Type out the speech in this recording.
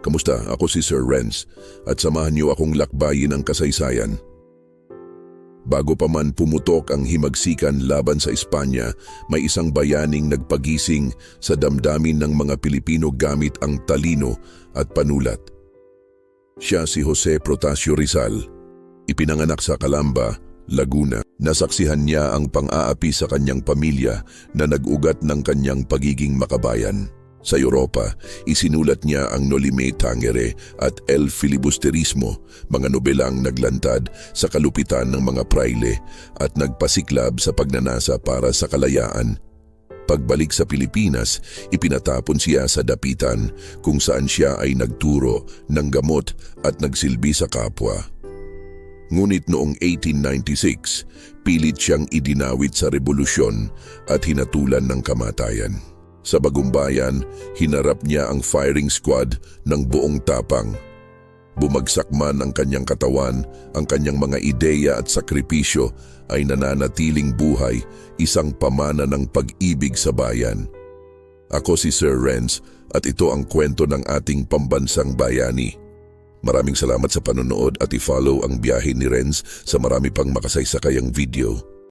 Kamusta? Ako si Sir Renz at samahan niyo akong lakbayin ang kasaysayan. Bago pa man pumutok ang himagsikan laban sa Espanya, may isang bayaning nagpagising sa damdamin ng mga Pilipino gamit ang talino at panulat. Siya si Jose Protasio Rizal. Ipinanganak sa Calamba, Laguna. Nasaksihan niya ang pang-aapi sa kanyang pamilya na nag-ugat ng kanyang pagiging makabayan. Sa Europa, isinulat niya ang Nolime Tangere at El Filibusterismo, mga nobelang naglantad sa kalupitan ng mga praile at nagpasiklab sa pagnanasa para sa kalayaan. Pagbalik sa Pilipinas, ipinatapon siya sa dapitan kung saan siya ay nagturo ng gamot at nagsilbi sa kapwa. Ngunit noong 1896, pilit siyang idinawit sa revolusyon at hinatulan ng kamatayan. Sa bagumbayan, hinarap niya ang firing squad ng buong tapang. Bumagsak man ang kanyang katawan, ang kanyang mga ideya at sakripisyo ay nananatiling buhay, isang pamana ng pag-ibig sa bayan. Ako si Sir Renz at ito ang kwento ng ating pambansang bayani. Maraming salamat sa panonood at i-follow ang biyahe ni Renz sa marami pang makasaysakayang video.